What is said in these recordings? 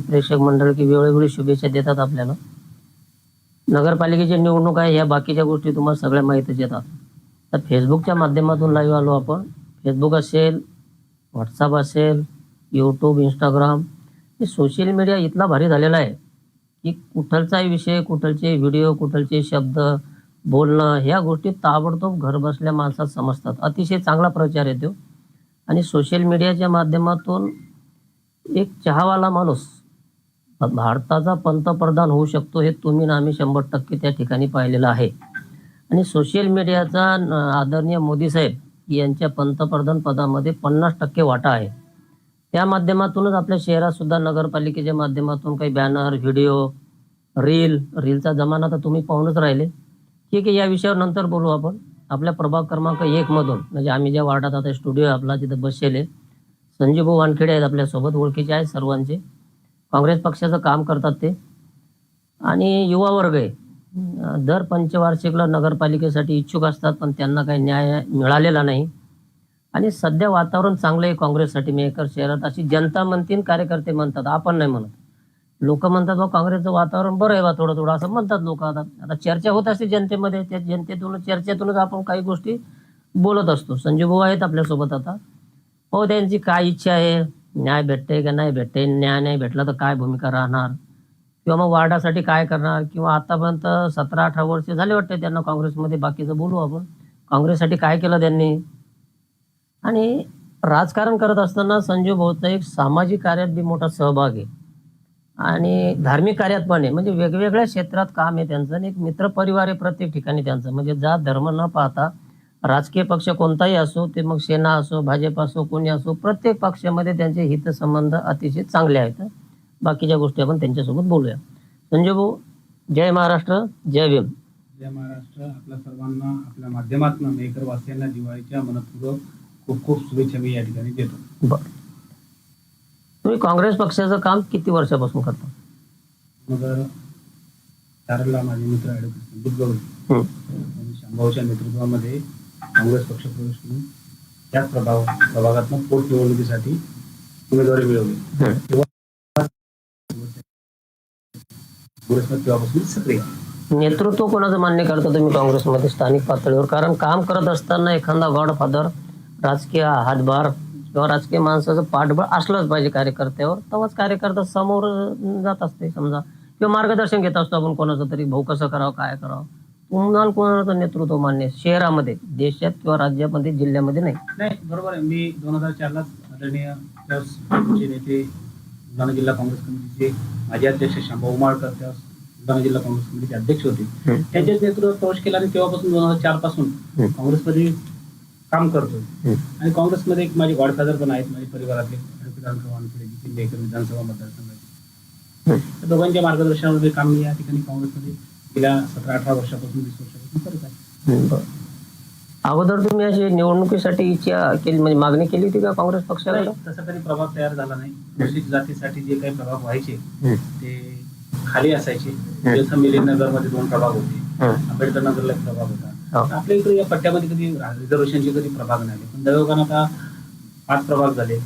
प्रेक्षक मंडळ की वेळोवेळी शुभेच्छा देतात आपल्याला. नगरपालिकेची निवडणूक आहे ह्या बाकीच्या गोष्टी तुम्हाला सगळ्या माहितीच येतात. तर फेसबुकच्या माध्यमातून लाईव्ह आलो आपण. फेसबुक असेल व्हॉट्सअप असेल यूट्यूब इंस्टाग्राम हे सोशल मीडिया इतला भारी झालेला आहे. की कुठलचाही विषय कुठलचे व्हिडिओ कुठलचे शब्द बोलणं ह्या गोष्टी ताबडतोब घर बसल्या माणसात समजतात. अतिशय चांगला प्रचार येतो. आणि सोशल मीडियाच्या माध्यमातून एक चहावाला माणूस भारताचा पंतप्रधान होऊ शकतो हे तुम्ही ना आम्ही शंभर टक्के त्या ठिकाणी पाहिलेलं आहे. आणि सोशल मीडियाचा आदरणीय मोदी साहेब यांच्या पंतप्रधान पदामध्ये पन्नास टक्के वाटा आहे. त्या माध्यमातूनच आपल्या शहरात सुद्धा नगरपालिकेच्या माध्यमातून काही बॅनर व्हिडिओ रील रीलचा जमाना तर तुम्ही पाहूनच राहिले. ठीक आहे या विषयावर नंतर बोलू आपण. आपल्या प्रभाग क्रमांक एक मधून म्हणजे आम्ही ज्या वार्डात आता स्टुडिओ आपला तिथं बसलेले. संजीव भाऊ वानखेडे आहेत आपल्यासोबत ओळखीचे आहेत सर्वांचे. काँग्रेस पक्षाचं काम करतात ते. आणि युवा वर्ग आहे. दर पंचवार्षिकला नगरपालिकेसाठी इच्छुक असतात पण त्यांना काही न्याय मिळालेला नाही. आणि सध्या वातावरण चांगलं आहे काँग्रेससाठी मेकर शहरात. अशी जनता म्हणतील कार्यकर्ते म्हणतात. आपण नाही म्हणत. लोक म्हणतात बा काँग्रेसचं वातावरण बरं आहे बा थोडं थोडं. असं म्हणतात लोक आता. आता चर्चा होत असते जनतेमध्ये. त्या जनतेतून चर्चेतूनच आपण काही गोष्टी बोलत असतो. संजीव भाऊ आहेत आपल्यासोबत आता. हो त्यांची काय इच्छा आहे? न्याय भेटते का नाही भेटते न्याय नाही भेटला तर काय भूमिका राहणार? किंवा मग वार्डासाठी काय करणार? किंवा आतापर्यंत सतरा अठरा वर्ष झाले वाटते त्यांना काँग्रेसमध्ये बाकीचं बोलू आपण. काँग्रेससाठी काय केलं त्यांनी? आणि राजकारण करत असताना संजीव भाऊचा एक सामाजिक कार्यात बी मोठा सहभाग आहे. आणि धार्मिक कार्यात पण आहे. म्हणजे वेगवेगळ्या क्षेत्रात काम आहे त्यांचं आणि एक मित्रपरिवार आहे प्रत्येक ठिकाणी त्यांचं. म्हणजे जात धर्म न पाहता राजकीय पक्ष कोणताही असो ते मग सेना असो भाजप असो कोणी असो प्रत्येक पक्षामध्ये त्यांचे हितसंबंध अतिशय चांगले आहेत. बाकीच्या गोष्टी आपण त्यांच्यासोबत बोलूया. संजय भाऊ जय महाराष्ट्र जय भीम. जय महाराष्ट्र. आपल्या सर्वांना आपल्या माध्यमातून मेकर वासियांना दिवाळीच्या मनपूर्वक खूप खूप शुभेच्छा मी या ठिकाणी देतो. बर. तुम्ही काँग्रेस पक्षाचं काम किती वर्षापासून करता? मग चारला माझे मित्र ॲडव्होकेट संदीप गवळी. यांनी शांभाऊच्या नेतृत्वामध्ये काँग्रेस पक्ष प्रवेश करून त्याच प्रभाव प्रभागातून पोटनिवडणुकीसाठी उमेदवारी मिळवली. काँग्रेसमध्ये तेव्हापासून सक्रिय. नेतृत्व कोणाचं मान्य करता तुम्ही काँग्रेसमध्ये स्थानिक पातळीवर? कारण काम करत असताना एखादा गॉडफादर राजकीय हातभार किंवा राजकीय माणसाचं पाठबळ असलंच पाहिजे कार्यकर्त्यावर. तेव्हाच कार्यकर्ता समोर जात असते समजा. किंवा मार्गदर्शन घेत असतो आपण कोणाचं तरी भाऊ कसं करावं काय करावं? तुम्हाला कोणाचं नेतृत्व मान्य आहे? शहरामध्ये देशात किंवा राज्यामध्ये जिल्ह्यामध्ये नाही नाही बरोबर आहे मी दोन हजार चारलाच आदरणीय त्यावेळेस आमचे नेते बुलढाणा जिल्हा काँग्रेस कमिटीचे माजी अध्यक्ष शांभाऊ उमाळकर त्यावेळेस बुलढाणा जिल्हा काँग्रेस कमिटीचे अध्यक्ष होते हम्म. त्यांच्याच नेतृत्वात प्रवेश केला आणि तेव्हापासून दोन हजार चारपासून हम्म. काँग्रेसमध्ये काम करतोय हम्म. आणि काँग्रेसमध्ये एक माझे गॉडफादर पण आहेत माझ्या परिवारातले वानखेडे जिथे लेकर विधानसभा मतदारसंघाचे हम्म. त्या दोघांच्या मार्गदर्शनामध्ये काम मी या ठिकाणी काँग्रेसमध्ये गेल्या सतरा अठरा वर्षापासून वीस वर्षापासून करत आहे बरं. अगोदर तुम्ही अशी निवडणुकीसाठी इच्छा केली म्हणजे मागणी केली होती का काँग्रेस नाही, तसा तरी प्रभाग तयार झाला नाही अनुसूचित जातीसाठी जे काही प्रभाग व्हायचे. ते खाली असायचे जसं मिलिंद नगरमध्ये दोन प्रभाग होते. आंबेडकर नगरला एक प्रभाग होता आपल्या इकडे या पट्ट्यामध्ये कधी रिझर्वेशनचे कधी प्रभाग नाही आले पण दैवगान आता पाच प्रभाग झाले.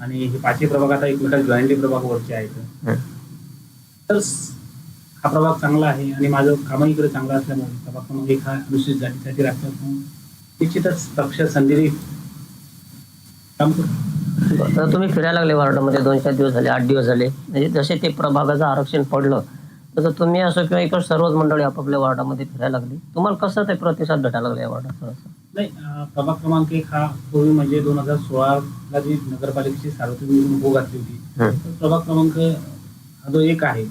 आणि हे पाचही प्रभाग आता एकमेकात जॉईंटली प्रभाग वरचे आहेत. तर हा प्रभाग चांगला आहे आणि माझं कामही इकडे चांगलं असल्यामुळे प्रभाग क्रमांक एक हा अनुसूचित जातीसाठी राखला निश्चितच पक्ष संधी काम करू. बरं. तर तुम्ही फिरायला लागले वार्डामध्ये दोन चार दिवस झाले आठ दिवस झाले. म्हणजे जसे ते प्रभागाचं आरक्षण पडलं तसं तुम्ही असो किंवा इकडे सर्वच मंडळी आपापल्या वार्डामध्ये फिरायला लागली. तुम्हाला कसं ते प्रतिसाद भेटायला लागला या वार्डाचा नाही प्रभाग क्रमांक एक हा पूर्वी म्हणजे दोन हजार सोळाला जी नगरपालिकेची सार्वत्रिक निवडणूक घातली होती. तर प्रभाग क्रमांक हा जो एक आहे.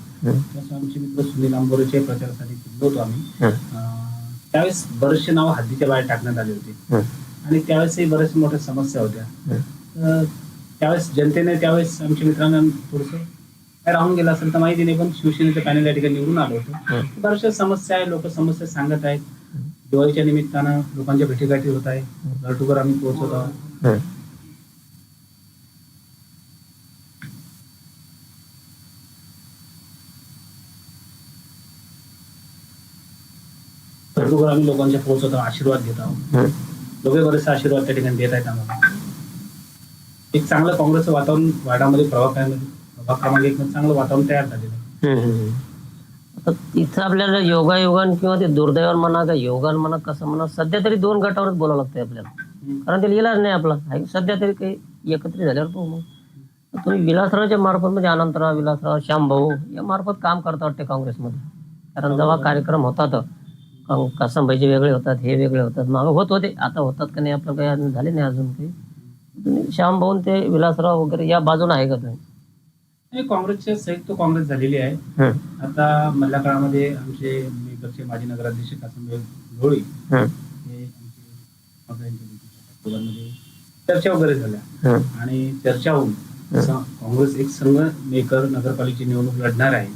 आमचे मित्र सुनील आंबोरेच्या प्रचारासाठी फिरलो होतो आम्ही. त्यावेळेस बरेचसे नाव हद्दीच्या बाहेर टाकण्यात आले होते. आणि त्यावेळेसही बऱ्याच मोठ्या समस्या होत्या. त्यावेळेस जनतेने त्यावेळेस आमच्या मित्रांना थोडंसं काय राहून गेलं असेल तर माहिती नाही पण शिवसेनेचं पॅनल या ठिकाणी निवडून आलं होतं. बऱ्याचशा समस्या आहे लोक समस्या सांगत आहेत. दिवाळीच्या निमित्तानं लोकांच्या भेटीगाठी होत आहे. घर टू घर आम्ही पोहोचत आहोत. घर आम्ही लोकांच्या पोहोचत आहोत आशीर्वाद घेत आहोत. लोक बरेचसे आशीर्वाद त्या ठिकाणी देत आहेत आम्हाला. एक चांगलं काँग्रेसचं वातावरण वाडामध्ये प्रभागामध्ये प्रभाग क्रमांक एक चांगलं वातावरण तयार झालेलं. आता इथं आपल्याला योगायोगान किंवा ते दुर्दैवान म्हणा का योगान म्हणा कसं म्हणा सध्या तरी दोन गटावरच बोलावं लागतंय आपल्याला. कारण ते इलाज नाही आपला. सध्या तरी काही एकत्रित झाल्यावर तो मग. तुम्ही विलासरावच्या मार्फत म्हणजे अनंतराव विलासराव श्यामभाऊ या मार्फत काम करता वाटते काँग्रेसमध्ये. कारण जेव्हा कार्यक्रम होतात कां- वेगळे होतात हे वेगळे होतात. मागं होत होते आता होतात का नाही आपलं काही झाले नाही अजून काही. तुम्ही श्यामभाऊ आणि ते विलासराव वगैरे या बाजूने आहे का तुम्ही? काँग्रेसचे संयुक्त काँग्रेस झालेली आहे. आता मधल्या काळामध्ये आमचे मेकरचे माजी नगराध्यक्ष कासमभाई ढोळी हे. चर्चा वगैरे झाल्या. आणि चर्चा होऊन काँग्रेस एक संघ मेकर नगरपालिकेची निवडणूक लढणार आहे.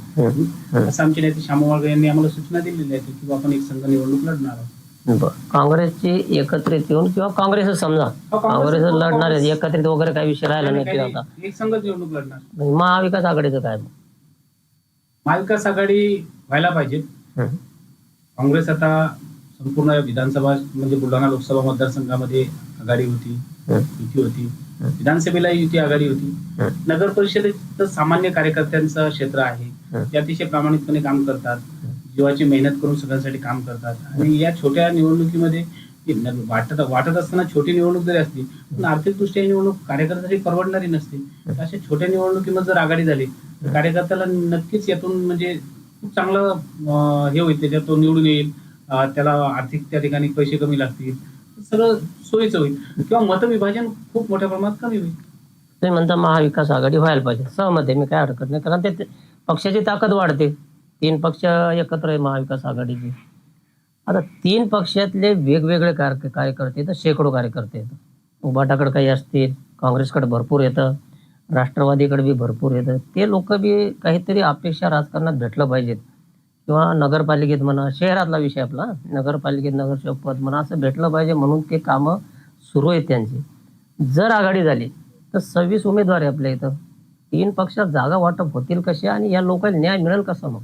असं आमचे नेते श्यामवाळगे यांनी आम्हाला सूचना दिलेली आहे की आपण एक संघ निवडणूक लढणार आहोत. काँग्रेसची एकत्रित येऊन किंवा काँग्रेस समजा. हो, काँग्रेस- काँग्रेस लढणार एकत्रित वगैरे काही विषय राहिला नाही आता. एक संघ निवडणूक लढणार. मग महाविकास आघाडीचं काय महाविकास आघाडी व्हायला पाहिजे. काँग्रेस आता संपूर्ण विधानसभा म्हणजे बुलढाणा लोकसभा मतदारसंघामध्ये आघाडी होती. युती होती. विधानसभेला युती आघाडी होती. नगर परिषदेत तर सामान्य कार्यकर्त्यांचं क्षेत्र आहे. ते अतिशय प्रामाणिकपणे काम करतात. जीवाची मेहनत करून सगळ्यांसाठी काम करतात. आणि या छोट्या निवडणुकीमध्ये वाटत वाटत असताना छोटी निवडणूक जरी असली पण आर्थिकदृष्ट्या निवडणूक कार्यकर्त्यासाठी परवडणारी नसते. अशा छोट्या निवडणुकीमध्ये जर आघाडी झाली तर कार्यकर्त्याला नक्कीच यातून म्हणजे खूप चांगलं हे होईल. त्याच्यात तो निवडून येईल. त्याला आर्थिक त्या ठिकाणी पैसे कमी लागतील. सगळं सोयीचं होईल. किंवा मतविभाजन खूप मोठ्या प्रमाणात कमी होईल. तुम्ही म्हणता महाविकास आघाडी व्हायला पाहिजे. सहमत आहे मी काय हरकत नाही. कारण ते पक्षाची ताकद वाढते. तीन पक्ष एकत्र आहे महाविकास आघाडीची. आता तीन पक्षातले वेगवेगळे कार्य कार्यकर्ते तर शेकडो कार्यकर्ते येतात. उबाटाकडे काही असतील काँग्रेसकडे भरपूर येतं राष्ट्रवादीकडे बी भरपूर येतं. ते लोक बी काहीतरी अपेक्षा राजकारणात भेटलं पाहिजेत. किंवा नगरपालिकेत म्हणा शहरातला विषय आपला नगरपालिकेत नगरसेवक पद म्हणा असं भेटलं पाहिजे म्हणून ते कामं सुरू आहेत त्यांची. जर आघाडी झाली तर सव्वीस उमेदवार आहे आपल्या इथं. तीन पक्षात जागा वाटप होतील कसे आणि या लोकांना न्याय मिळेल कसा मग?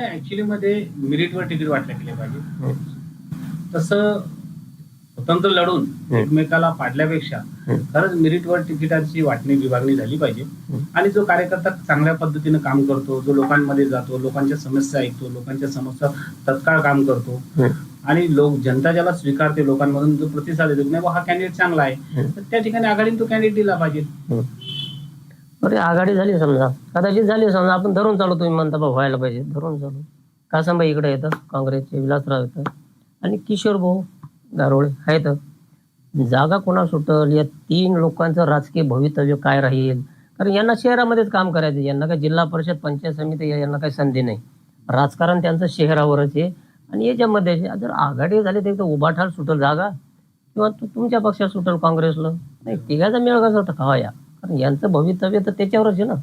ऍक्च्युली मध्ये मेरिटवर तिकीट वाटले गेले पाहिजे. तसं स्वतंत्र लढून. एकमेकाला पाडल्यापेक्षा. खरंच मेरिटवर तिकिटाची वाटणी विभागणी झाली पाहिजे. आणि जो कार्यकर्ता चांगल्या पद्धतीनं काम करतो जो लोकांमध्ये जातो लोकांच्या समस्या ऐकतो लोकांच्या समस्या तत्काळ काम करतो आणि लोक जनता ज्याला स्वीकारते लोकांमधून जो प्रतिसाद देतो नाही हा कॅन्डिडेट चांगला आहे. तर त्या ठिकाणी आघाडीने तो कॅन्डिडेट दिला पाहिजे. बरे आघाडी झाली समजा. कदाचित झाली समजा. आपण धरून चालू तुम्ही म्हणता व्हायला पाहिजे. धरून चालू. कासंबाई इकडे येतं काँग्रेसचे विलासराव येतं आणि किशोर भाऊ गारोळे आहेत. जागा कोणा सुटल? या तीन लोकांचं राजकीय भवितव्य काय राहील? कारण यांना शहरामध्येच काम करायचं. यांना काय जिल्हा परिषद पंचायत समिती यांना काही संधी नाही. राजकारण त्यांचं शहरावरच आहे. आणि याच्यामध्ये. जर आघाडी झाली तर एक तर उभाठाल सुटल जागा? किंवा तुमच्या पक्षात सुटल काँग्रेसला? नाही तिघाचा मेळ कसा होता? खावा या. कारण यांचं भवितव्य तर त्याच्यावरच आहे ना.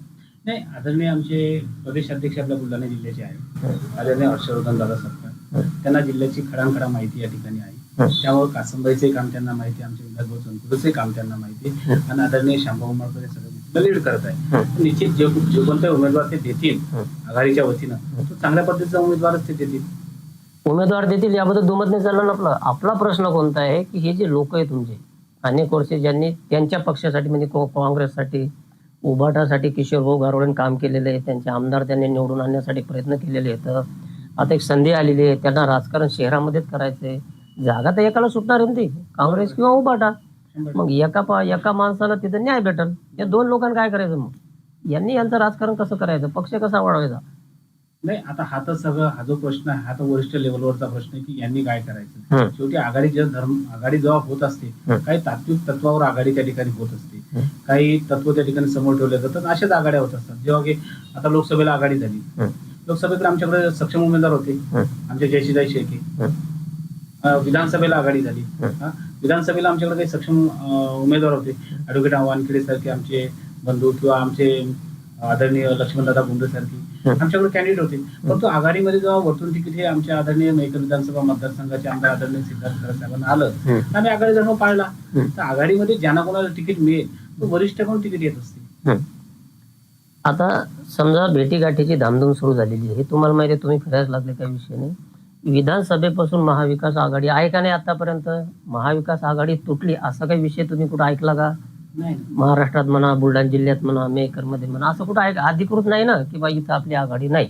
नाही आदरणीय आमचे प्रदेश अध्यक्ष आपल्या बुलढाणा जिल्ह्याचे आहे आदरणीय हर्षवर्धन दादा सरकार त्यांना जिल्ह्याची खडांखडा माहिती या ठिकाणी आहे. त्यामुळे कासंबाईचे काम त्यांना माहिती विधानभाऊ चंदपूरचे काम त्यांना माहिती आणि आदरणीय शांभाऊ उमरकर हे सगळं लीड करत आहे. निश्चित जे जे कोणते उमेदवार ते देतील आघाडीच्या वतीनं तो चांगल्या पद्धतीचा उमेदवारच ते देतील. उमेदवार देतील याबद्दल दुमत नाही चाललं ना आपलं आपला प्रश्न कोणता आहे की हे जे लोक आहे तुमचे अनेक वर्षे ज्यांनी त्यांच्या पक्षासाठी म्हणजे काँग्रेससाठी उभाटासाठी किशोर भाऊ गारोळेन काम केलेले आहे त्यांचे आमदार त्यांनी निवडून आणण्यासाठी प्रयत्न केलेले आहेत. आता एक संधी आलेली आहे त्यांना राजकारण शहरामध्येच करायचं आहे जागा तर एकाला सुटणार आहे ना ती काँग्रेस किंवा उभाटा मग एका पा एका माणसाला तिथं न्याय भेटल या दोन लोकांना काय करायचं मग यांनी यांचं राजकारण कसं करायचं पक्ष कसा वाढवायचा नाही आता हा तर सगळं हा जो प्रश्न आहे हा तर वरिष्ठ लेवलवरचा प्रश्न आहे की यांनी काय करायचं. शेवटी आघाडी जेव्हा धर्म आघाडी जेव्हा होत असते. काही तात्विक तत्वावर आघाडी त्या ठिकाणी होत असते. काही तत्व त्या ठिकाणी समोर ठेवले जातात अशाच आघाड्या होत असतात जेव्हा की आता लोकसभेला आघाडी झाली. लोकसभेकडे आमच्याकडे सक्षम उमेदवार होते. आमचे जयशीदाई. अं, विधानसभेला आघाडी झाली? विधानसभेला आमच्याकडे काही सक्षम उमेदवार होते. ऍडव्होकेट वानखेडे सारखे आमचे बंधू किंवा आमचे आदरणीय लक्ष्मणदादा गुंड सारखे. आमच्याकडे कॅन्डिडेट होते. परंतु आघाडीमध्ये जेव्हा वरतून तिकीट हे आमच्या आदरणीय मेकर विधानसभा मतदारसंघाचे आमदार आदरणीय सिद्धार्थ खरे साहेबांना आलं आम्ही आघाडी धर्म पाळला. तर आघाडीमध्ये ज्यांना कोणाला तिकीट मिळेल तो वरिष्ठाकडून तिकीट येत असते. आता समजा भेटीगाठीची धामधूम सुरू झालेली आहे. हे तुम्हाला माहिती तुम्ही फिरायला लागले काही विषय नाही. विधानसभेपासून महाविकास आघाडी आहे का नाही आतापर्यंत? महाविकास आघाडी तुटली असा काही विषय तुम्ही कुठं ऐकला का? नाही. महाराष्ट्रात म्हणा बुलढाणा जिल्ह्यात म्हणा मेकरमध्ये म्हणा असं कुठं आहे का? अधिकृत नाही ना की बा इथं आपली आघाडी नाही.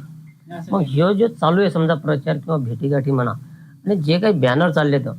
मग ह्यो जो चालू आहे समजा प्रचार किंवा भेटीगाठी म्हणा आणि जे काही बॅनर चालले तर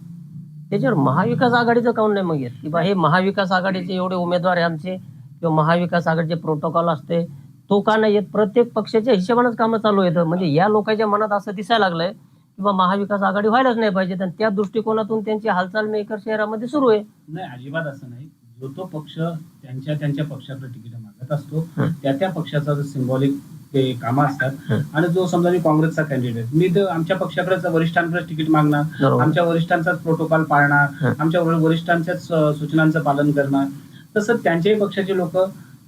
त्याच्यावर महाविकास आघाडीचं काऊन नाही मग येत? की बा हे महाविकास आघाडीचे एवढे उमेदवार आहे आमचे किंवा महाविकास आघाडीचे प्रोटोकॉल असते तो का नाही येत? प्रत्येक पक्षाच्या हिशोबानेच कामं चालू येतं म्हणजे या लोकांच्या मनात असं दिसायला लागलंय की बा महाविकास आघाडी व्हायलाच नाही पाहिजे. आणि त्या दृष्टिकोनातून त्यांची हालचाल मेकर शहरामध्ये सुरू आहे. नाही अजिबात असं नाही. जो तो पक्ष त्यांच्या त्यांच्या पक्षाचं तिकीट मागत असतो. त्या त्या पक्षाचा जो सिम्बॉलिक ते कामं असतात. आणि जो समजा मी काँग्रेसचा कॅन्डिडेट मी तर आमच्या पक्षाकडेच वरिष्ठांकडे तिकीट मागणार. आमच्या वरिष्ठांचाच प्रोटोकॉल पाळणार. आमच्या वर- वरिष्ठांच्याच सूचनांचं पालन करणार. तसं त्यांच्याही पक्षाचे लोक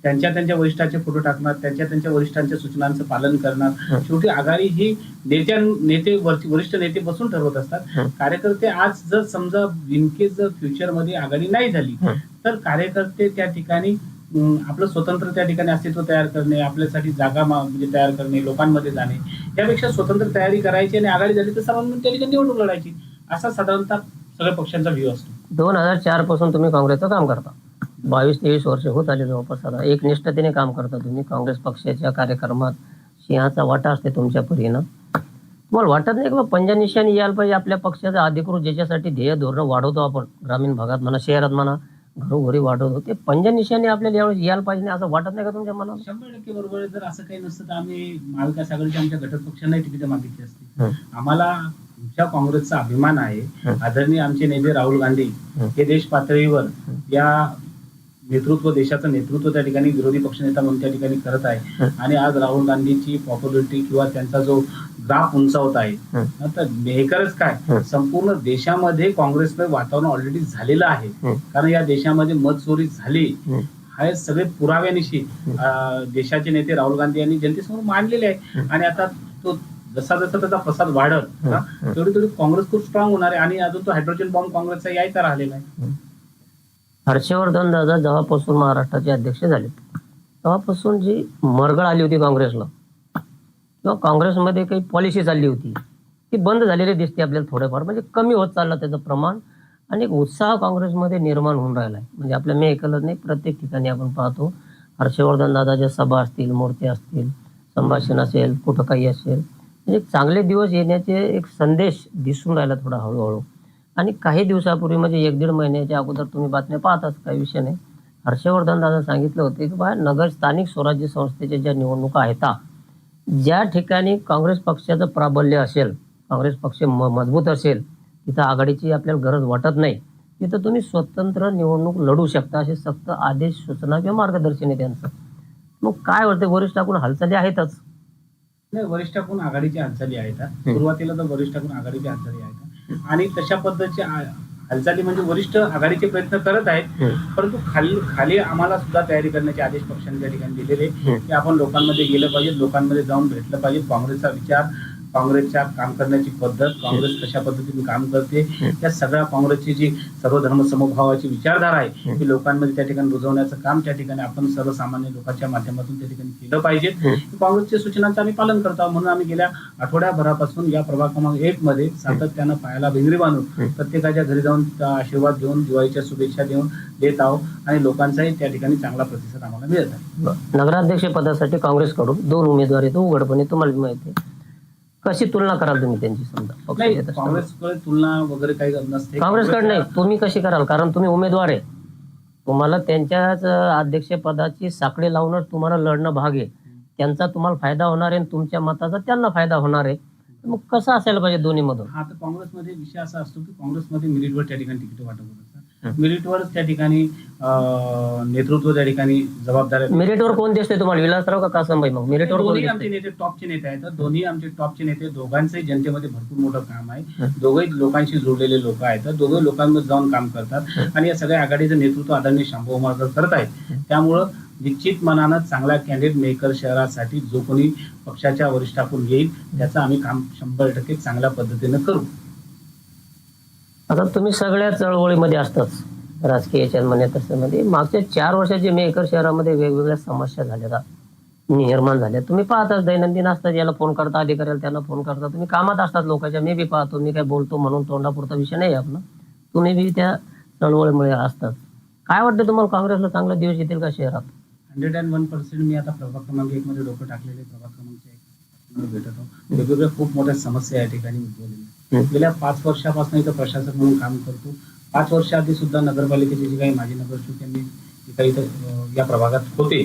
त्यांच्या त्यांच्या वरिष्ठांचे फोटो टाकणार त्यांच्या त्यांच्या वरिष्ठांच्या सूचनांचं पालन करणार. शेवटी आघाडी ही नेत्या नेते वरिष्ठ नेते बसून ठरवत असतात. कार्यकर्ते आज जर समजा इनकेस जर फ्युचरमध्ये आघाडी नाही झाली. तर कार्यकर्ते त्या ठिकाणी आपलं स्वतंत्र त्या ठिकाणी अस्तित्व तयार करणे आपल्यासाठी जागा म्हणजे तयार करणे लोकांमध्ये जाणे यापेक्षा स्वतंत्र तयारी करायची आणि आघाडी झाली तर सर्वांनी त्या ठिकाणी निवडणूक लढायची असा साधारणतः सगळ्या पक्षांचा व्ह्यू असतो दोन हजार चारपासून तुम्ही काँग्रेसचं काम करता बावीस तेवीस वर्ष होत आले जवळपास आता एक निष्ठतेने काम करता तुम्ही काँग्रेस पक्षाच्या कार्यक्रमात सिंहाचा वाटा असते तुमच्या परीनं तुम्हाला वाटत नाही की बा पंजा निशाणी यायला पाहिजे आपल्या पक्षाचं अधिकृत ज्याच्यासाठी ध्येय धोरण वाढवतो आपण ग्रामीण भागात म्हणा शहरात म्हणा घरोघरी वाढवतो ते पंजा निशाणी आपल्याला यावेळेस यायला पाहिजे नाही असं वाटत नाही का तुमच्या मनाला शंभर टक्के बरोबर आहे. जर असं काही नसतं तर आम्ही महाविकास आघाडीच्या आमच्या घटक पक्षांनाही तिकीट मागितली असती. आम्हाला आमच्या काँग्रेसचा अभिमान आहे. आदरणीय आमचे नेते राहुल गांधी हं. देश पातळीवर. या नेतृत्व देशाचं नेतृत्व त्या ठिकाणी विरोधी पक्षनेता म्हणून त्या ठिकाणी करत आहे. आणि आज राहुल गांधीची पॉप्युलरिटी किंवा त्यांचा जो ग्राफ उंचावत आहे. तर मेहकरच काय. संपूर्ण देशामध्ये काँग्रेसचं वातावरण ऑलरेडी झालेलं आहे. कारण या देशामध्ये मतचोरी झाली हं. सगळे पुराव्यानिशी देशाचे नेते राहुल गांधी यांनी जनतेसमोर मांडलेले आहे. आणि आता तो जसा जसा त्याचा प्रसाद वाढत. तेवढी तेवढी काँग्रेस खूप स्ट्रॉंग होणार आहे आणि अजून तो हायड्रोजन बॉम्ब काँग्रेसचा यायचा राहिलेला आहे हर्षवर्धन दादा जेव्हापासून महाराष्ट्राचे अध्यक्ष झाले तेव्हापासून जी मरगळ आली होती काँग्रेसला किंवा काँग्रेसमध्ये काही पॉलिसी चालली होती ती बंद झालेली दिसते आपल्याला थोडेफार. म्हणजे कमी होत चाललं त्याचं प्रमाण आणि एक उत्साह काँग्रेसमध्ये निर्माण होऊन राहिला आहे. म्हणजे आपल्या मी ऐकलंच नाही प्रत्येक ठिकाणी आपण पाहतो हर्षवर्धन दादाच्या सभा असतील मूर्ती असतील संभाषण असेल कुठं काही असेल म्हणजे चांगले दिवस येण्याचे एक संदेश दिसून राहिला थोडा हळूहळू. आणि काही दिवसापूर्वी म्हणजे एक दीड महिन्याच्या अगोदर तुम्ही बातम्या पाहताच काही विषय नाही. हर्षवर्धन दादा सांगितलं होते की बा नगर स्थानिक स्वराज्य संस्थेच्या ज्या निवडणुका आहेत ज्या ठिकाणी काँग्रेस पक्षाचं प्राबल्य असेल काँग्रेस पक्ष म मजबूत असेल तिथं आघाडीची आपल्याला गरज वाटत नाही तिथं तुम्ही स्वतंत्र निवडणूक लढू शकता असे सक्त आदेश सूचना किंवा मार्गदर्शन आहे त्यांचं. मग काय वाटतं वरिष्ठाकडून हालचाली आहेतच. नाही वरिष्ठाकडून आघाडीच्या हालचाली आहेत. सुरुवातीला तर वरिष्ठाकडून आघाडीच्या हालचाली आहेत. आणि तशा पद्धतीच्या आ- हालचाली म्हणजे वरिष्ठ आघाडीचे प्रयत्न करत आहेत. परंतु खाली खाली आम्हाला सुद्धा तयारी करण्याचे आदेश पक्षांनी त्या ठिकाणी दिलेले. की आपण लोकांमध्ये गेलं पाहिजे लोकांमध्ये जाऊन भेटलं पाहिजे. काँग्रेसचा विचार काँग्रेसच्या काम करण्याची पद्धत काँग्रेस कशा पद्धतीने काम करते या सगळ्या काँग्रेसची जी सर्व धर्म समभावाची विचारधारा आहे. ती लोकांमध्ये त्या ठिकाणी रुजवण्याचं काम त्या ठिकाणी आपण सर्वसामान्य लोकांच्या माध्यमातून त्या ठिकाणी केलं पाहिजे. काँग्रेसच्या सूचनांचं आम्ही पालन करतो. म्हणून आम्ही गेल्या आठवड्याभरापासून या प्रभाग क्रमांक एक मध्ये सातत्यानं पायाला भिंगरी बांधून. प्रत्येकाच्या घरी जाऊन आशीर्वाद देऊन दिवाळीच्या शुभेच्छा देऊन देत आहोत आणि लोकांचाही त्या ठिकाणी चांगला प्रतिसाद आम्हाला मिळत आहे. नगराध्यक्ष पदासाठी काँग्रेसकडून दोन उमेदवार आहेत. उघडपणे तुम्हाला माहिती आहे. कशी तुलना कराल तुम्ही त्यांची समजा? काँग्रेसकडे तुलना वगैरे काही नसते. काँग्रेसकडे नाही तुम्ही कशी कराल? कारण तुम्ही उमेदवार आहे. तुम्हाला त्यांच्याच अध्यक्षपदाची साखळी लावूनच तुम्हाला लढणं भाग आहे. त्यांचा तुम्हाला फायदा होणार आहे आणि तुमच्या मताचा त्यांना फायदा होणार आहे. मग कसं असायला पाहिजे दोन्ही मधून काँग्रेसमध्ये विषय असा असतो की काँग्रेसमध्ये मेरिटवर त्या ठिकाणी तिकीट वाटप होत मेरिटवरच त्या ठिकाणी नेतृत्व त्या ठिकाणी जबाबदाऱ्या मेरिटवर कोण दिसते तुम्हाला? विलासराव का कासमबाई मग? मेरिटवर कोण दोन्ही आमचे दिसते नेते टॉपचे नेते आहेत. दोन्ही आमचे टॉपचे नेते दोघांचंही जनतेमध्ये भरपूर मोठं काम आहे. दोघंही लोकांशी जोडलेले लोक आहेत. दोघं लोकांमध्ये जाऊन काम करतात. आणि या सगळ्या आघाडीचं नेतृत्व आदरणीय शांभू उमारकर करत आहेत. त्यामुळं निश्चित मनानं चांगला कॅन्डिडेट मेकर शहरासाठी जो कोणी पक्षाच्या वरिष्ठाकडून येईल त्याचं आम्ही काम शंभर टक्के चांगल्या पद्धतीनं करू. आता तुम्ही सगळ्या चळवळीमध्ये असताच राजकीय याच्यामध्ये मागच्या चार वर्षाचे मेकर शहरामध्ये वेगवेगळ्या समस्या झाल्या निर्माण झाल्या तुम्ही पाहताच दैनंदिन असतात. याला फोन करता अधिकाऱ्याला त्यांना फोन करता. तुम्ही कामात असतात लोकांच्या. मी बी पाहतो. मी काय बोलतो म्हणून तोंडापुरता विषय नाही आपला. तुम्ही बी त्या चळवळीमुळे असतात. काय वाटतं तुम्हाला? काँग्रेसला चांगला दिवस येतील का शहरात? हंड्रेड अँड वन पर्सेंट मी आता प्रभाग क्रमांक एक मध्ये डोकं टाकलेले प्रभाग क्रमांक एक भेटतो. वेगवेगळ्या खूप मोठ्या समस्या या ठिकाणी उद्भवलेल्या गेल्या पाच वर्षापासून इथं प्रशासक म्हणून काम करतो. पाच वर्ष आधी सुद्धा नगरपालिकेचे जे काही माजी नगरसेवक त्यांनी इथं या प्रभागात होते.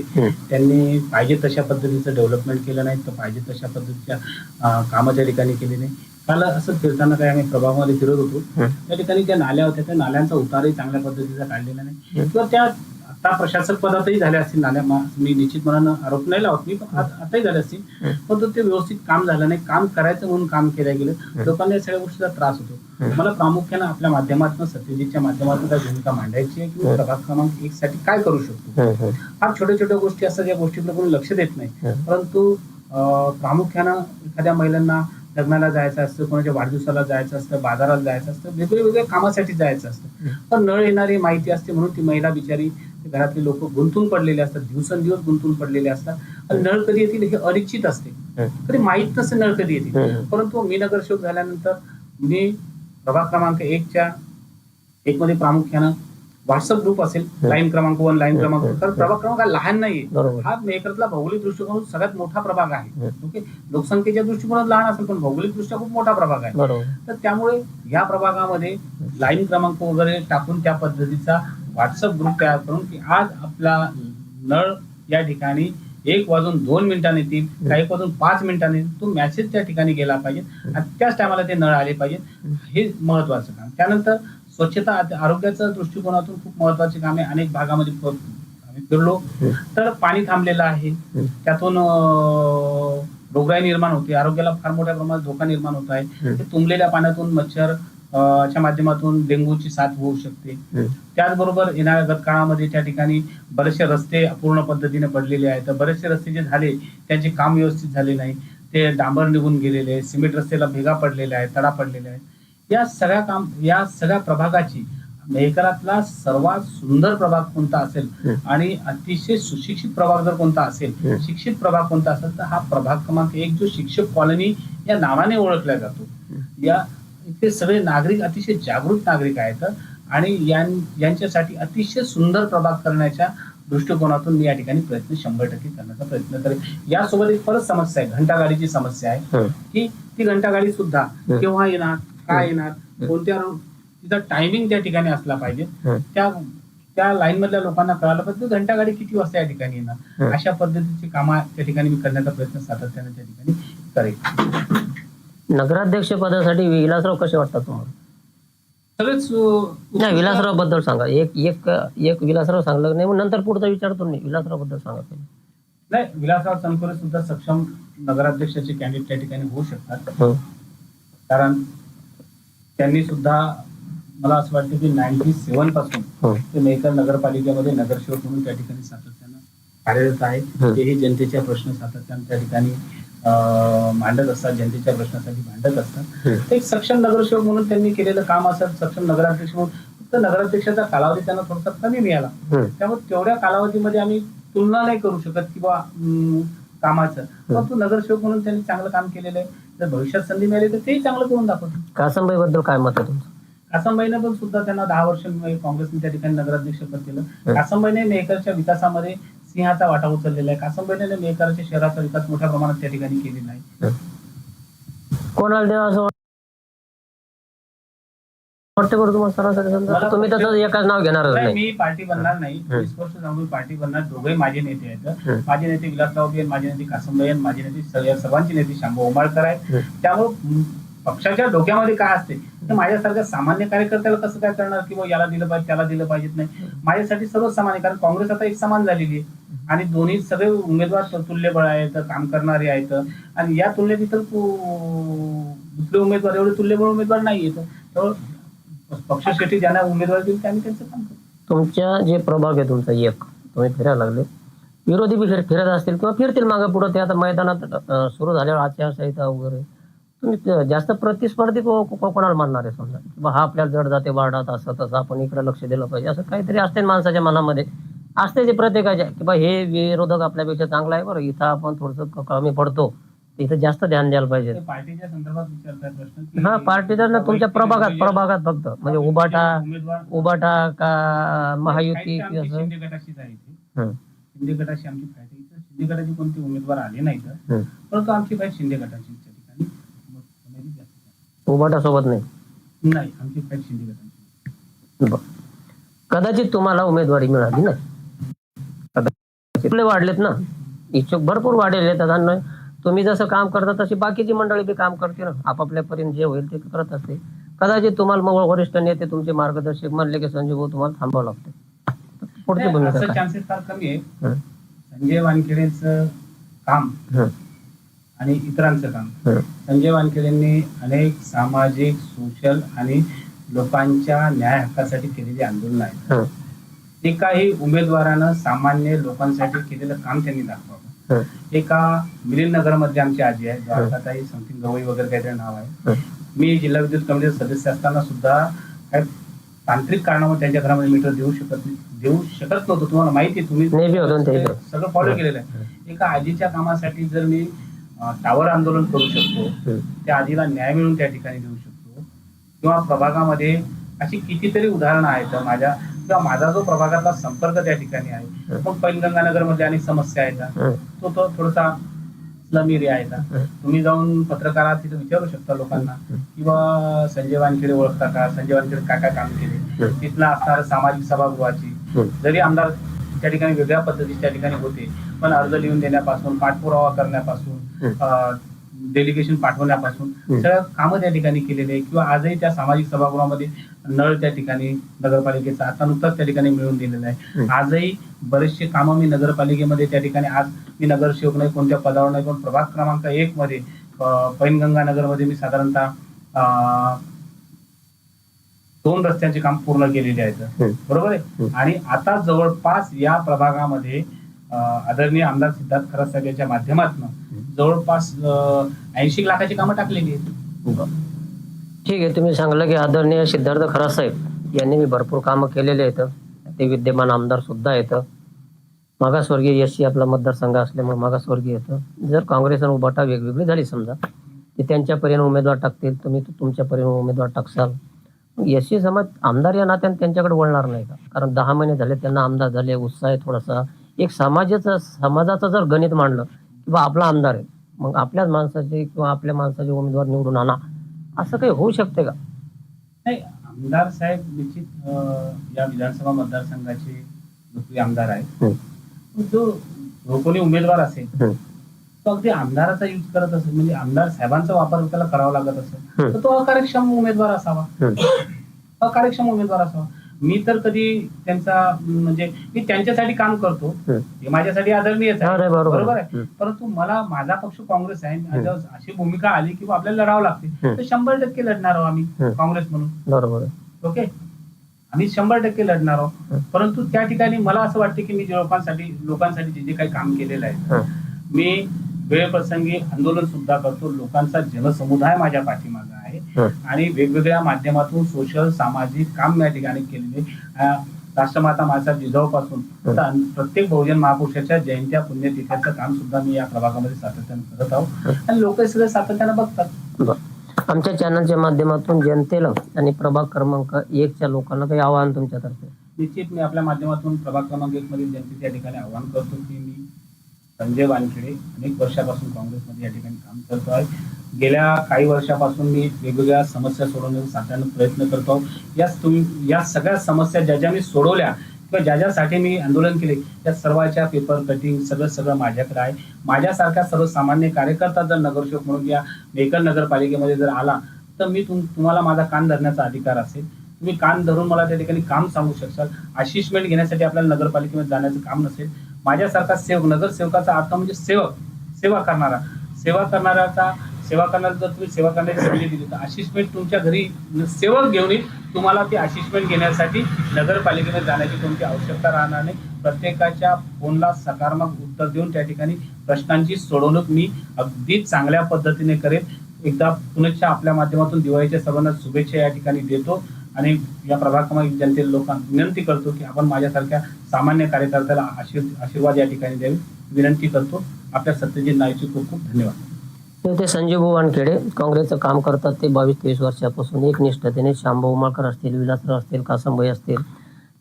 त्यांनी पाहिजे तशा पद्धतीचं डेव्हलपमेंट केलं नाही तर पाहिजे तशा पद्धतीच्या अं, कामं त्या ठिकाणी केले नाही. काल असं फिरताना काही आम्ही प्रभागामध्ये फिरत होतो. त्या ठिकाणी ज्या नाल्या होत्या त्या नाल्यांचा उतारही चांगल्या पद्धतीचा काढलेला नाही. किंवा त्या आता प्रशासक पदातही झाल्या असतील नाल्या मा- निश्चित मनानं आरोप नाही लावत मी पण आताही झाले असतील. परंतु ते व्यवस्थित काम झालं नाही. काम करायचं म्हणून काम केलं गेलं. लोकांना या सगळ्या गोष्टीचा त्रास होतो. मला प्रामुख्यानं आपल्या माध्यमातून सत्यजितच्या माध्यमातून काय भूमिका मांडायची आहे की प्रभाग क्रमांक एक साठी काय करू शकतो? फार छोट्या छोट्या गोष्टी असतात ज्या गोष्टीकडे कोणी लक्ष देत नाही. परंतु प्रामुख्यानं एखाद्या महिलांना लग्नाला जायचं असतं कोणाच्या वाढदिवसाला जायचं असतं बाजारात जायचं असतं वेगवेगळ्या वेगळ्या कामासाठी जायचं असतं. पण नळ येणारी माहिती असते म्हणून ती महिला बिचारी घरातले लोक गुंतून पडलेले असतात दिवसेंदिवस गुंतून पडलेले असतात. आणि नळ कधी येतील हे अनिश्चित असते. कधी माहीत नसते नळ कधी येतील. परंतु मी नगरसेवक झाल्यानंतर मी प्रभाग क्रमांक एकच्या एक मध्ये प्रामुख्यानं व्हॉट्सअप ग्रुप असेल लाईन क्रमांक वन लाईन क्रमांक. कारण प्रभाग क्रमांक लहान नाहीये. बरोबर. हा मेकरला भौगोलिक दृष्टिकोनातून सगळ्यात मोठा प्रभाग आहे. ओके? लोकसंख्येच्या दृष्टिकोनात लहान असेल पण भौगोलिक दृष्ट्या खूप मोठा प्रभाग आहे. तर त्यामुळे या प्रभागामध्ये लाईन क्रमांक वगैरे टाकून त्या पद्धतीचा व्हॉट्सअप ग्रुप तयार करून की आज आपला नळ या ठिकाणी एक वाजून दोन मिनिटांनी येतील काही वाजून पाच मिनिटांनी येतील. तो मेसेज त्या ठिकाणी गेला पाहिजे. आणि त्याच टायमाला ते नळ आले पाहिजे. हे महत्वाचं काम. त्यानंतर स्वच्छता आरोग्याच्या दृष्टिकोनातून खूप महत्वाची कामे अनेक भागामध्ये आम्ही फिरलो. तर पाणी थांबलेलं आहे. त्यातून रोगराई निर्माण होते. आरोग्याला फार मोठ्या प्रमाणात धोका निर्माण होत आहे. तुंबलेल्या पाण्यातून मच्छर च्या माध्यमातून डेंग्यूची साथ होऊ शकते. त्याचबरोबर येणाऱ्या गत काळामध्ये त्या ठिकाणी बरेचसे रस्ते अपूर्ण पद्धतीने पडलेले आहेत. तर बरेचसे रस्ते जे झाले त्यांचे काम व्यवस्थित झाले नाही. ते डांबर निघून गेलेले आहे सिमेंट रस्त्याला भेगा पडलेल्या आहेत तडा पडलेल्या आहेत. या सगळ्या काम या सगळ्या प्रभागाची मेहकरातला सर्वात सुंदर प्रभाग कोणता असेल? आणि अतिशय सुशिक्षित प्रभाग जर कोणता असेल शिक्षित प्रभाग कोणता असेल तर हा प्रभाग क्रमांक एक जो शिक्षक कॉलनी या नावाने ओळखला जातो. या इथले सगळे नागरिक अतिशय जागृत नागरिक आहेत आणि यांच्यासाठी अतिशय सुंदर प्रभाग करण्याच्या दृष्टिकोनातून मी या ठिकाणी प्रयत्न शंभर टक्के करण्याचा प्रयत्न करेन. यासोबत एक परत समस्या आहे घंटागाडीची समस्या आहे की ती घंटागाडी सुद्धा केव्हा येणार? काय येणार? कोणत्या तिचा टायमिंग त्या ठिकाणी असला पाहिजे. त्या त्या लाईन मधल्या लोकांना कळालं पाहिजे की घंटागाडी किती वाजता या ठिकाणी येणार? अशा पद्धतीची कामं त्या ठिकाणी मी करण्याचा प्रयत्न सातत्याने त्या ठिकाणी करेन. नगराध्यक्ष पदासाठी विलासराव कसे वाटतात तुम्हाला? सगळेच नाही विलासरावबद्दल सांगा. एक एक एक विलासराव सांगलं नाही मग नंतर पुढचा विचारतो मी विलासरावबद्दल सांगा. नाही विलासराव चनकोरे सुद्धा सक्षम नगराध्यक्षाचे कॅन्डिडेट त्या ठिकाणी होऊ शकतात. कारण त्यांनी सुद्धा मला असं वाटतं की नाईन्टी सेव्हनपासून हं. ते मेहकर नगरपालिकेमध्ये नगरसेवक म्हणून त्या ठिकाणी सातत्यानं कार्यरत आहे हं. तेही जनतेच्या प्रश्न सातत्यानं त्या ठिकाणी मांडत असतात जनतेच्या प्रश्नासाठी मांडत असतात. ते एक सक्षम नगरसेवक म्हणून त्यांनी केलेलं काम असेल सक्षम नगराध्यक्ष म्हणून फक्त नगराध्यक्षाचा कालावधी त्यांना थोडासा कमी मिळाला. त्यामुळे तेवढ्या कालावधीमध्ये आम्ही तुलना नाही करू शकत किंवा कामाचं परंतु नगरसेवक म्हणून त्यांनी चांगलं काम केलेलं आहे जर भविष्यात संधी मिळाली तर तेही चांगलं करून दाखवतो. कासमबाई बद्दल काय मत आहे तुमचं? कासमबाईने पण सुद्धा त्यांना दहा वर्ष काँग्रेसने त्या ठिकाणी नगराध्यक्ष पद केलं कासमबाईने मेहकरच्या विकासामध्ये सिंहाचा वाटा उचललेला आहे. कासमबाईने मेहकरच्या शहराचा विकास मोठ्या प्रमाणात त्या ठिकाणी केलेला आहे. कोणाला असं वाटतं तुम्हाला सरासरी समजा. तुम्ही तसं एकाच नाव घेणारच नाही, नाही. मी पार्टी बनणार नाही. वीस वर्ष जाऊन मी पार्टी बनणार. दोघे माझे नेते. आहेत. माझे नेते विलासराव बी माझे नेते कासमबाई आहेत माझे नेते सर्वांचे नेते शांबू ओमाळकर आहेत. त्यामुळे पक्षाच्या डोक्यामध्ये काय असते? ते माझ्यासारख्या सामान्य कार्यकर्त्याला कसं काय करणार? की बुवा याला दिलं पाहिजे त्याला दिलं पाहिजेत नाही. माझ्यासाठी सर्व समान आहे. कारण काँग्रेस आता एक समान झालेली आहे. आणि दोन्ही सगळे उमेदवार तुल्यबळ आहेत काम करणारे आहेत. आणि या तुलनेत इतर दुसरे उमेदवार एवढे तुल्यबळ उमेदवार नाही आहेत. त्यामुळे पक्षासाठी ज्यांना उमेदवार देईल त्यांनी त्यांचं काम तुमच्या जे प्रभाग आहे तुमचा एक तुम्ही फिरायला लागले. विरोधी बी फिर फिरत असतील किंवा फिरतील मागे पुढे ते आता मैदानात सुरू झाल्यावर आचारसंहिता वगैरे. तुम्ही जास्त प्रतिस्पर्धी को- कोणाला मानणार आहे समजा? बा हा आपल्याला जड जाते वाढत असं तसं आपण इकडे लक्ष दिलं पाहिजे. असं काहीतरी असते माणसाच्या मनामध्ये. असते जे प्रत्येकाच्या. की बा हे विरोधक आपल्यापेक्षा चांगला आहे बरं इथं आपण थोडंसं कमी पडतो. इथं जास्त ध्यान द्यायला पाहिजे. ते पार्टीच्या संदर्भात विचारताय प्रश्न की- हा पार्टीचा ना तुमच्या प्रभागात प्रभागात फक्त. म्हणजे उबाटा उमेदवार उबाटा का काही महायुती आमची असं? शिंदे गटाचीच आहे इथे हं, शिंदे गटाची आमची फाईट आहे. इथं शिंदे गटाचे कोणते उमेदवार आले नाही तर हं. परंतु आमची फाईट शिंदे गटाची त्या ठिकाणी. उमेदवारी जास्त आहे. उबाटा सोबत नाही? नाही आमची फाईट शिंदे गटाची. कदाचित तुम्हाला उमेदवारी मिळाली नाही. कदाचित वाढलेत ना? इच्छुक भरपूर वाढलेले आहेत. तुम्ही जसं काम करता तशी बाकीची मंडळी बी काम करते ना आपापल्यापर्यंत जे होईल ते करत असते. कदाचित तुम्हाला मग वरिष्ठ नेते तुमचे मार्गदर्शक म्हणले की संजय भाऊ तुम्हाला थांबावं लागते पुढची भूमिका असं काय? चान्सेस फार कमी आहे. संजय वानखेडेचं काम आणि इतरांचं काम. संजय वानखेडेंनी अनेक सामाजिक सोशल आणि लोकांच्या न्याय हक्कासाठी केलेली आंदोलन आहेत. हं, एकाही उमेदवारानं सामान्य लोकांसाठी केलेलं काम त्यांनी दाखवावं. एका मिलिंद नगरमध्ये आमची आजी आहे द्वारकाताई समथिंग गवई वगैरे काहीतरी नाव आहे. मी जिल्हा विद्युत कमिटीचा सदस्य असताना सुद्धा काही तांत्रिक कारणामुळे त्यांच्या घरामध्ये मीटर देऊ शकत देऊ शकत नव्हतो. तुम्हाला माहिती तुम्ही. सगळं फॉलो केलेलं आहे. एका आजीच्या कामासाठी जर मी टावर आंदोलन करू शकतो त्या आजीला न्याय मिळून त्या ठिकाणी देऊ शकतो किंवा प्रभागामध्ये अशी कितीतरी उदाहरणं आहेत माझ्या किंवा माझा जो प्रभागातला संपर्क त्या ठिकाणी आहे मग पैनगंगानगरमध्ये अनेक समस्या आहेत हं, तो तो थोडासा स्लम एरिया आहे का. तुम्ही जाऊन पत्रकारात तिथे विचारू शकता लोकांना किंवा संजय वानखेडे ओळखता का संजय वानखेडे काय काय काम केले. तिथला असणारं सामाजिक सभागृहाची. जरी आमदार त्या ठिकाणी वेगळ्या पद्धतीचे त्या ठिकाणी होते पण अर्ज लिहून देण्यापासून पाठपुरावा करण्यापासून. डेलिगेशन पाठवण्यापासून हं. सगळं कामं त्या ठिकाणी केलेले आहे किंवा आजही त्या सामाजिक सभागृहामध्ये नळ त्या ठिकाणी नगरपालिकेचा आता नुकताच त्या ठिकाणी मिळवून दिलेला आहे. आजही बरेचसे कामं मी नगरपालिकेमध्ये त्या ठिकाणी आज मी नगरसेवक नाही कोणत्या पदावर नाही पण प्रभाग क्रमांक एक मध्ये पैनगंगा नगरमध्ये मी साधारणतः अं, दोन रस्त्यांचे काम पूर्ण केलेले आहेत. बरोबर आहे. आणि आता जवळपास या प्रभागामध्ये आदरणीय आमदार सिद्धार्थ खरात साहेब यांच्या माध्यमातून जवळपास ऐंशी लाखाची कामं टाकलेली आहेत. ठीक आहे तुम्ही सांगलं की आदरणीय सिद्धार्थ खरा साहेब यांनी मी भरपूर कामं केलेले आहेत. ते विद्यमान आमदार सुद्धा आहेत. मागासवर्गीय एस सी आपला मतदारसंघ असल्यामुळे मागासवर्गीय येतं जर काँग्रेस आणि उभाटा वेगवेगळी झाली समजा ते त्यांच्यापर्यंत उमेदवार टाकतील तुम्ही तुमच्यापर्यंत उमेदवार टाकसाल. एस सी समाज आमदार या नात्याने त्यांच्याकडे वळणार नाही का? कारण दहा महिने झाले त्यांना आमदार झाले उत्साह आहे थोडासा. एक समाजाचं समाजाचं जर गणित मांडलं बा आपला आमदार आहे मग आपल्याच माणसाचे किंवा आपल्या माणसाचे उमेदवार निवडून आणा असं काही होऊ शकते का नाही आमदार साहेब निश्चित या विधानसभा मतदारसंघाचे लोकप्रिय आमदार आहेत. जो जो कोणी उमेदवार असेल. तो अगदी आमदाराचा युज करत असेल म्हणजे आमदार साहेबांचा वापर त्याला करावा लागत असेल हं. तर तो अकार्यक्षम उमेदवार असावा. अकार्यक्षम उमेदवार असावा मी तर कधी त्यांचा म्हणजे मी त्यांच्यासाठी काम करतो हं. माझ्यासाठी आदरणीयच आहे नाही, बरोबर आहे. परंतु मला माझा पक्ष काँग्रेस आहे अशी भूमिका आली किंवा आपल्याला लढावं लागते. तर शंभर टक्के लढणार आहोत आम्ही. काँग्रेस म्हणून बरोबर ओके आम्ही शंभर टक्के लढणार आहोत. परंतु त्या ठिकाणी मला असं वाटतं की मी लोकांसाठी लोकांसाठी जे जे काही काम केलेलं आहे. मी वेळप्रसंगी आंदोलन सुद्धा करतो लोकांचा जनसमुदाय माझ्या पाठीमागे. आणि वेगवेगळ्या माध्यमातून सोशल सामाजिक काम या ठिकाणी केलेले. राष्ट्रमाता माता जिजाऊपासून प्रत्येक बहुजन महापुरुषाच्या जयंत्या पुण्यतिथ्याचं काम सुद्धा मी या प्रभागामध्ये सातत्याने करत आहोत. आणि लोक सगळे सातत्याने बघतात. आमच्या चॅनलच्या माध्यमातून जनतेला आणि प्रभाग क्रमांक एकच्या लोकांना काही आवाहन तुमच्यातर्फे? निश्चित मी आपल्या माध्यमातून प्रभाग क्रमांक एक मधील जनतेच्या ठिकाणी आवाहन करतो की मी संजय वानखेडे अनेक वर्षापासून काँग्रेसमध्ये या ठिकाणी काम करतो आहे. गेल्या काही वर्षापासून मी वेगवेगळ्या समस्या सोडवण्याचा सातत्यानं प्रयत्न करतो. याच तुम्ही या सगळ्या समस्या ज्या ज्या मी सोडवल्या किंवा ज्या ज्यासाठी मी आंदोलन केले त्या सर्वाच्या पेपर कटिंग सगळं सगळं माझ्याकडे आहे. माझ्यासारख्या सर्वसामान्य कार्यकर्ता जर नगरसेवक म्हणून या मेकर नगरपालिकेमध्ये जर आला तर मी तुम तुम्हाला माझा कान धरण्याचा अधिकार असेल. तुम्ही कान धरून मला त्या ठिकाणी काम सांगू शकाल असिस्टमेंट घेण्यासाठी आपल्याला नगरपालिकेमध्ये जाण्याचं काम नसेल. माझ्यासारखा सेवक नगरसेवकाचा अर्थ म्हणजे सेवक सेवा करणारा. सेवा करणाऱ्याचा सेवा करणारा जर तुम्ही सेवा करण्याची संधी दिली तर असिस्टमेंट तुमच्या घरी सेवक घेऊन येईल. तुम्हाला ती असिस्टमेंट घेण्यासाठी नगरपालिकेने जाण्याची कोणती आवश्यकता राहणार नाही. प्रत्येकाच्या फोनला सकारात्मक उत्तर देऊन त्या ठिकाणी प्रश्नांची सोडवणूक मी अगदी चांगल्या पद्धतीने करेन. एकदा पुनश्च आपल्या माध्यमातून दिवाळीच्या सर्वांना शुभेच्छा या ठिकाणी देतो. आणि या प्रभाग क्रमांक जनतेला लोकांना विनंती करतो की आपण माझ्यासारख्या सामान्य कार्यकर्त्याला आशीर्वाद या ठिकाणी द्यावी. विनंती करतो. आपल्या सत्यजित नाईकचे खूप खूप धन्यवाद. ते संजीव वानखेडे काँग्रेसचं काम करतात ते बावीस तेवीस वर्षापासून एक निष्ठतेने शांभाऊ उमाळकर असतील विलासराव असतील कासमभाई असतील.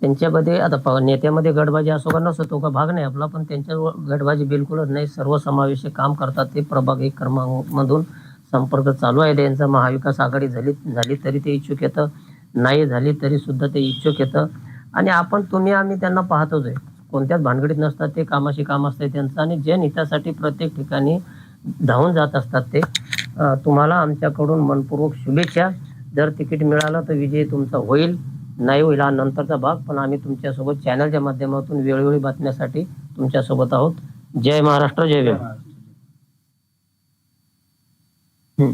त्यांच्यामध्ये आता नेत्यामध्ये गटबाजी असो का नसो तो का भाग नाही आपला पण त्यांच्या गटबाजी बिलकुलच नाही. सर्वसमावेशक काम करतात ते प्रभाग एक क्रमांकमधून संपर्क चालू आहे. त्यांचा महाविकास आघाडी झाली झाली तरी ते इच्छुक येतं नाही झाली तरी सुद्धा ते इच्छुक येतं. आणि आपण तुम्ही आम्ही त्यांना पाहतोच आहे. कोणत्याच भानगडीत नसतात ते कामाशी काम असते त्यांचं. आणि जनहितासाठी प्रत्येक ठिकाणी धावून जात असतात ते तुम्हाला आमच्याकडून मनपूर्वक शुभेच्छा. जर तिकीट मिळालं तर विजय तुमचा होईल. नाही होईल हा नंतरचा भाग. पण आम्ही तुमच्यासोबत चॅनलच्या माध्यमातून वेळोवेळी बातम्यासाठी तुमच्यासोबत आहोत. जय महाराष्ट्र जय वेळ हम्म.